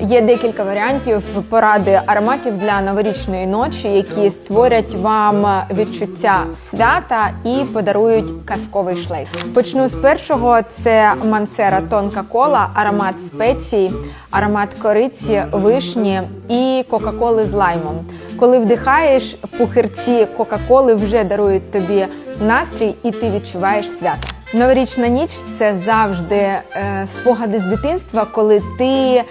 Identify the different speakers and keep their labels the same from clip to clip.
Speaker 1: Є декілька варіантів поради ароматів для новорічної ночі, які створять вам відчуття свята і подарують казковий шлейф. Почну з першого: це Мансера Тонка Кола, аромат спецій, аромат кориці, вишні і Кока-Коли з лаймом. Коли вдихаєш, пухирці Кока-Коли вже дарують тобі настрій, і ти відчуваєш свято. Новорічна ніч це завжди е, спогади з дитинства, коли ти е,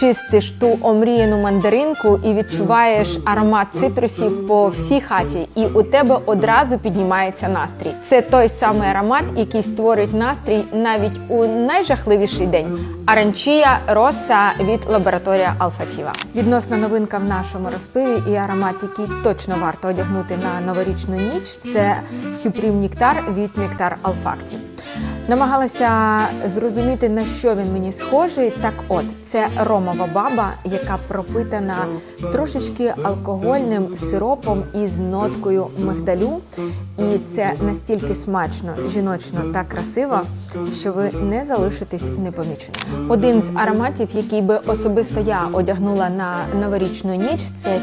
Speaker 1: чистиш ту омріяну мандаринку і відчуваєш аромат цитрусів по всій хаті, і у тебе одразу піднімається настрій. Це той самий аромат, який створить настрій навіть у найжахливіший день. Аранчія Роса від лабораторія Алфатіва. Відносна новинка в нашому розпиві і аромат, який точно варто одягнути на новорічну ніч. Це Supreme Нектар від Нектар Алфактів. Намагалася зрозуміти, на що він мені схожий. Так от, це ромова баба, яка пропитана трошечки алкогольним сиропом із ноткою мигдалю. І це настільки смачно, жіночно та красиво, що ви не залишитесь непоміченими. Один з ароматів, який би особисто я одягнула на новорічну ніч, це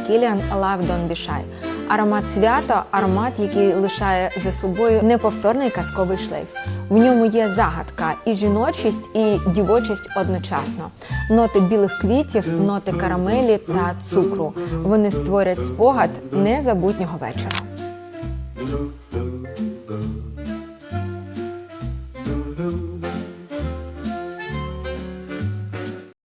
Speaker 1: Don't Be Shy. Аромат свята, аромат, який лишає за собою неповторний казковий шлейф. В ньому є загадка і жіночість, і дівочість одночасно. Ноти білих квітів, ноти карамелі та цукру. Вони створять спогад незабутнього вечора.